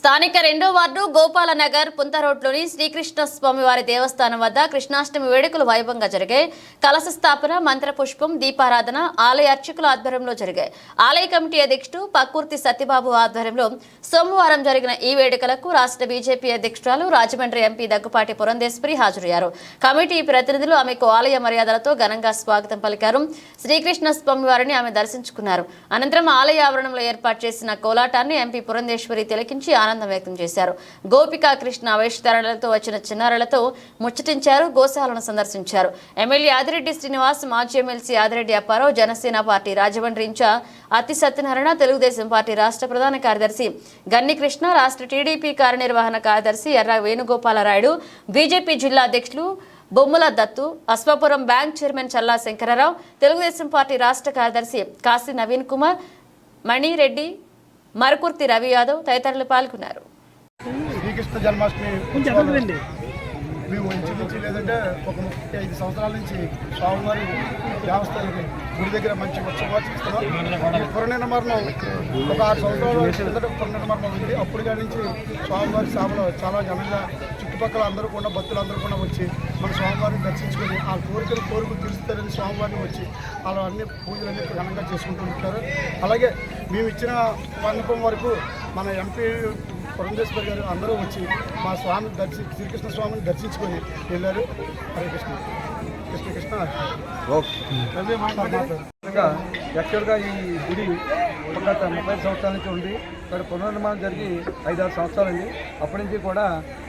స్థానిక రెండో వార్డు గోపాల నగర్ పుంతరోడ్లోని శ్రీకృష్ణ స్వామివారి దేవస్థానం వద్ద కృష్ణాష్టమి వేడుకలు వైభవంగా జరిగాయి. కలశ స్థాపన మంత్రపుష్పం దీపారాధన ఆలయ అర్చకుల ఆధ్వర్యంలో జరిగాయి. ఆలయ కమిటీ అధ్యక్షుడు పక్కుర్తి సత్యబాబు ఆధ్వర్యంలో సోమవారం జరిగిన ఈ వేడుకలకు రాష్ట్ర బీజేపీ అధ్యక్షురాలు రాజమండ్రి ఎంపీ దగ్గుపాటి పురంధేశ్వరి హాజరయ్యారు. కమిటీ ప్రతినిధులు ఆమెకు ఆలయ మర్యాదలతో ఘనంగా స్వాగతం పలికారు. శ్రీకృష్ణ స్వామివారిని ఆమె దర్శించుకున్నారు. అనంతరం ఆలయ ఆవరణంలో ఏర్పాటు చేసిన కోలాటాన్ని ఎంపీ పురంధేశ్వరి తిలకించి ఆనందం వ్యక్తం చేశారు. గోపికా కృష్ణ వేషధారణలతో వచ్చిన చిన్నారులతో ముచ్చటించారు గోశాలను సందర్శించారు. ఎమ్మెల్యే ఆదిరెడ్డి శ్రీనివాస్ మాజీ MLC Adireddy Apparao Janasena party Rajahmundry incharge Athi Satyanarayana Telugu Desam party రాష్ట్ర ప్రధాన కార్యదర్శి గన్ని కృష్ణ రాష్ట్ర టీడీపీ కార్యనిర్వహణ కార్యదర్శి ఎర్ర వేణుగోపాలరాయుడు బీజేపీ జిల్లా అధ్యక్షులు Bommala Dattu Ashwapuram bank chairman Challa Shankararao Telugu Desam party రాష్ట్ర కార్యదర్శి కాశీ నవీన్ కుమార్ మణిరెడ్డి మరకుర్తి రవి యాదవ్ తదితరులు పాల్గొన్నారు. శ్రీకృష్ణ జన్మాష్టమి మేము ఇంచుమించు లేదంటే ఒక ముప్పై ఐదు సంవత్సరాల నుంచి స్వామివారి దేవస్థానానికి గుడి దగ్గర మంచి ఉత్సవాలు చేస్తున్నాం పురనిర్మాణం ఒక ఆరు సంవత్సరాల కిందట పురనిర్మాణం ఉంది. అప్పుడు కాడి నుంచి స్వామివారి సభలో చాలా ఘనంగా చుట్టుపక్కల అందరూ కూడా భక్తులు అందరూ కూడా వచ్చి మన స్వామివారిని దర్శించుకొని ఆ కోరికలు కోరికలు తీరుస్తారని స్వామివారిని వచ్చి అలా అన్ని పూజలు అన్ని ఘనంగా చేసుకుంటూ ఉంటారు. అలాగే మేము ఇచ్చిన పన్నకం వరకు మన ఎంపీ పురంధేశ్వర్ గారు అందరూ వచ్చి మా స్వామిని దర్శి శ్రీకృష్ణ స్వామిని దర్శించుకొని వెళ్ళారు. హరే కృష్ణ. కృష్ణ కృష్ణ. యాక్చువల్గా ఈ గుడి ఒక గత ముప్పై ఐదు సంవత్సరాల నుంచి ఉంది. ఇక్కడ పునర్నిర్మాణం జరిగి ఐదారు సంవత్సరాలండి. అప్పటి నుంచి కూడా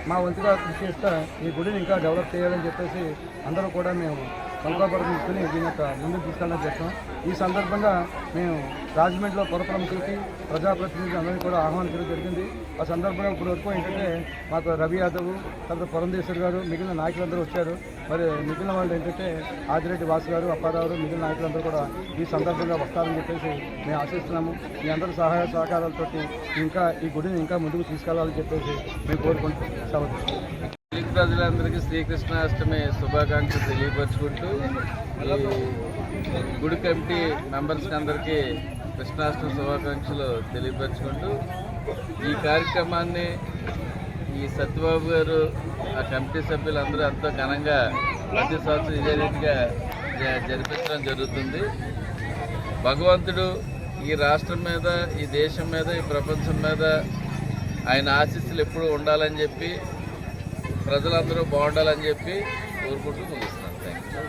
మా వంతుగా కృషి చేస్తా ఈ గుడిని ఇంకా డెవలప్ చేయాలని చెప్పేసి అందరూ కూడా మేము సంకల్పం తీసుకుని దీని యొక్క ముందుకు తీసుకెళ్ళడం చేస్తాం ఈ సందర్భంగా మేము రాజమండ్రిలో పుర ప్రముఖులకి ప్రజాప్రతినిధులు అందరినీ కూడా ఆహ్వానించడం జరిగింది. ఆ సందర్భంగా ఇప్పుడు వరకు ఏంటంటే మాకు రవి యాదవ్ తర్వాత పురంధేశ్వర్ గారు మిగిలిన నాయకులందరూ వచ్చారు. మరి మిగిలిన వాళ్ళు ఏంటంటే ఆదిరెడ్డి వాసు గారు అప్పారావు మిగిలిన నాయకులందరూ కూడా ఈ సందర్భంగా వస్తారని చెప్పేసి మేము ఆశిస్తున్నాము. మీ అందరి సహాయ సహకారాలతో ఇంకా ఈ గుడిని ఇంకా ముందుకు తీసుకెళ్ళాలని చెప్పేసి మేము కోరుకుంటున్నాం తెలుగు ప్రజలందరికీ శ్రీకృష్ణాష్టమి శుభాకాంక్షలు తెలియపరుచుకుంటూ గుడి కమిటీ మెంబర్స్కి అందరికీ కృష్ణాష్టమి శుభాకాంక్షలు తెలియపరుచుకుంటూ ఈ కార్యక్రమాన్ని ఈ సత్యబాబు గారు ఆ కమిటీ సభ్యులందరూ ఎంతో ఘనంగా ప్రతి సంవత్సరం ఇదే రీతిగా జ- జరిపించడం జరుగుతుంది. భగవంతుడు ఈ రాష్ట్రం మీద ఈ దేశం మీద ఈ ప్రపంచం మీద ఆయన ఆశీస్సులు ఎప్పుడూ ఉండాలని చెప్పి ప్రజలందరూ బాగుండాలని చెప్పి కోరుకుంటూ ముగిస్తున్నాను. థ్యాంక్ యూ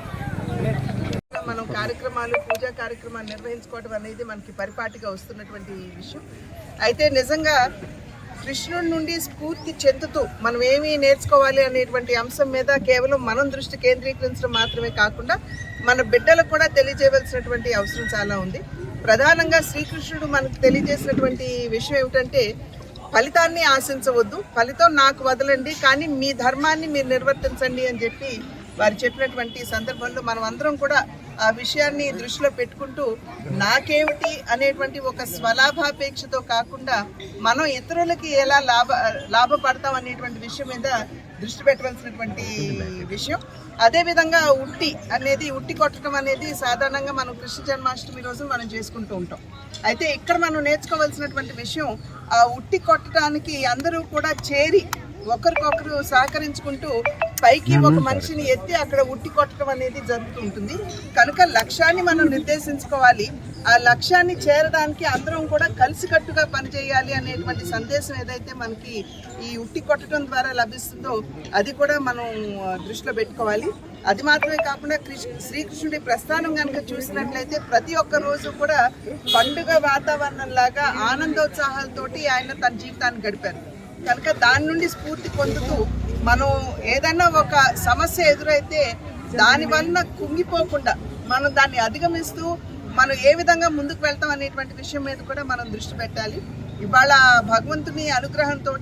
కార్యక్రమాలు పూజా కార్యక్రమాలు నిర్వహించుకోవడం అనేది మనకి పరిపాటిగా వస్తున్నటువంటి విషయం. అయితే నిజంగా కృష్ణుడి నుండి స్ఫూర్తి చెందుతూ మనం ఏమి నేర్చుకోవాలి అనేటువంటి అంశం మీద కేవలం మనం దృష్టి కేంద్రీకరించడం మాత్రమే కాకుండా మన బిడ్డలకు కూడా తెలియజేయవలసినటువంటి అవసరం చాలా ఉంది. ప్రధానంగా శ్రీకృష్ణుడు మనకు తెలియజేసినటువంటి విషయం ఏమిటంటే ఫలితాన్ని ఆశించవద్దు ఫలితం నాకు వదలండి కానీ మీ ధర్మాన్ని మీరు నిర్వర్తించండి అని చెప్పి వారు చెప్పినటువంటి సందర్భంలో మనం అందరం కూడా ఆ విషయాన్ని దృష్టిలో పెట్టుకుంటూ నాకేమిటి అనేటువంటి ఒక స్వలాభాపేక్షతో కాకుండా మనం ఇతరులకి ఎలా లాభ లాభపడతాం అనేటువంటి విషయం మీద దృష్టి పెట్టవలసినటువంటి విషయం. అదేవిధంగా ఉట్టి అనేది ఉట్టి కొట్టడం అనేది సాధారణంగా మనం కృష్ణ జన్మాష్టమి రోజు మనం చేసుకుంటూ ఉంటాం. అయితే ఇక్కడ మనం నేర్చుకోవాల్సినటువంటి విషయం ఆ ఉట్టి కొట్టడానికి అందరూ కూడా చేరి ఒకరికొకరు సహకరించుకుంటూ పైకి ఒక మనిషిని ఎత్తి అక్కడ ఉట్టి కొట్టడం అనేది జరుగుతూ ఉంటుంది. కనుక లక్ష్యాన్ని మనం నిర్దేశించుకోవాలి. ఆ లక్ష్యాన్ని చేరడానికి అందరం కూడా కలిసికట్టుగా పనిచేయాలి అనేటువంటి సందేశం ఏదైతే మనకి ఈ ఉట్టి కొట్టడం ద్వారా లభిస్తుందో అది కూడా మనం దృష్టిలో పెట్టుకోవాలి. అది మాత్రమే కాకుండా కృష్ణ శ్రీకృష్ణుడి ప్రస్థానం కనుక చూసినట్లయితే ప్రతి ఒక్క రోజు కూడా పండుగ వాతావరణం లాగా ఆనందోత్సాహాలతోటి ఆయన తన జీవితాన్ని గడిపారు. కనుక దాని నుండి స్ఫూర్తి పొందుతూ మనం ఏదైనా ఒక సమస్య ఎదురైతే దాని వలన కుంగిపోకుండా మనం దాన్ని అధిగమిస్తూ మనం ఏ విధంగా ముందుకు వెళ్తాం అనేటువంటి విషయం మీద కూడా మనం దృష్టి పెట్టాలి. ఇవాళ భగవంతుని అనుగ్రహంతో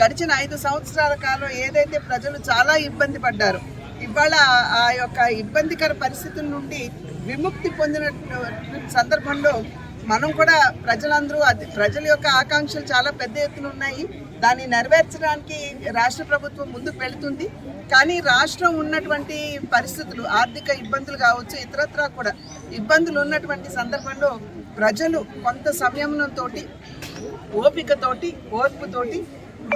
గడిచిన ఐదు సంవత్సరాల కాలం ఏదైతే ప్రజలు చాలా ఇబ్బంది పడ్డారు ఇవాళ ఆ యొక్క ఇబ్బందికర పరిస్థితుల నుండి విముక్తి పొందిన సందర్భంలో మనం కూడా ప్రజలందరూ అది ప్రజల యొక్క ఆకాంక్షలు చాలా పెద్ద ఎత్తున ఉన్నాయి. దాన్ని నెరవేర్చడానికి రాష్ట్ర ప్రభుత్వం ముందుకు వెళుతుంది. కానీ రాష్ట్రం ఉన్నటువంటి పరిస్థితులు ఆర్థిక ఇబ్బందులు కావచ్చు ఇతరత్రా కూడా ఇబ్బందులు ఉన్నటువంటి సందర్భంలో ప్రజలు కొంత సంయమనంతో ఓపికతోటి ఓర్పుతోటి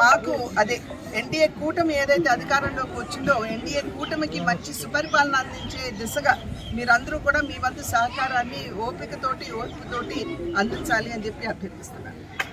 మాకు అదే ఎన్డీఏ కూటమి ఏదైతే అధికారంలోకి వచ్చిందో ఎన్డీఏ కూటమికి మంచి సుపరిపాలన అందించే దిశగా మీరందరూ కూడా మీ వంతు సహకారాన్ని ఓపికతోటి ఓర్పుతోటి అందించాలి అని చెప్పి అభ్యర్థిస్తున్నాను.